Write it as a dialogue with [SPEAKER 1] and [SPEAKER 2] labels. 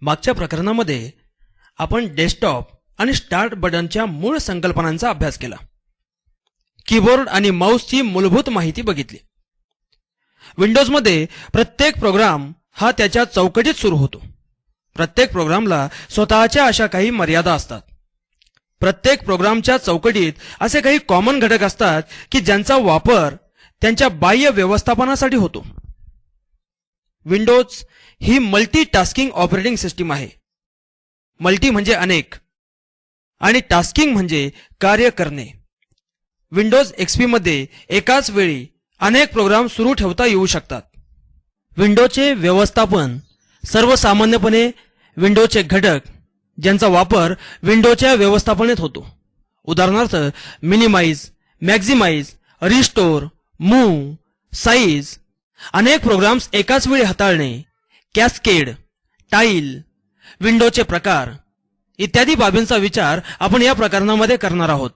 [SPEAKER 1] मागच्या प्रकरणामध्ये आपण डेस्कटॉप आणि स्टार्ट बटनच्या मूळ संकल्पनांचा अभ्यास केला. कीबोर्ड आणि माऊसची मूलभूत माहिती बघितली. विंडोजमध्ये प्रत्येक प्रोग्राम हा त्याच्या चौकटीत सुरू होतो. प्रत्येक प्रोग्रामला स्वतःच्या अशा काही मर्यादा असतात. प्रत्येक प्रोग्रामच्या चौकटीत असे काही कॉमन घटक असतात की ज्यांचा वापर त्यांच्या बाह्य व्यवस्थापनासाठी होतो. विंडोज ही मल्टी टास्किंग ऑपरेटिंग सिस्टीम आहे. मल्टी म्हणजे अनेक. आणि टास्किंग म्हणजे कार्य करणे. विंडोज एक्सपी मध्ये एकाच वेळी अनेक प्रोग्राम सुरू ठेवता येऊ शकतात. विंडोचे व्यवस्थापन सर्वसामान्यपणे विंडोचे घटक ज्यांचा वापर विंडोच्या व्यवस्थापनेत होतो. उदाहरणार्थ minimise maximise restore move size अनेक प्रोग्राम्स एकाच वेळी हाताळणे कॅस्केड टाईल विंडोचे प्रकार इत्यादी बाबींचा विचार आपण या प्रकरणामध्ये करणार आहोत.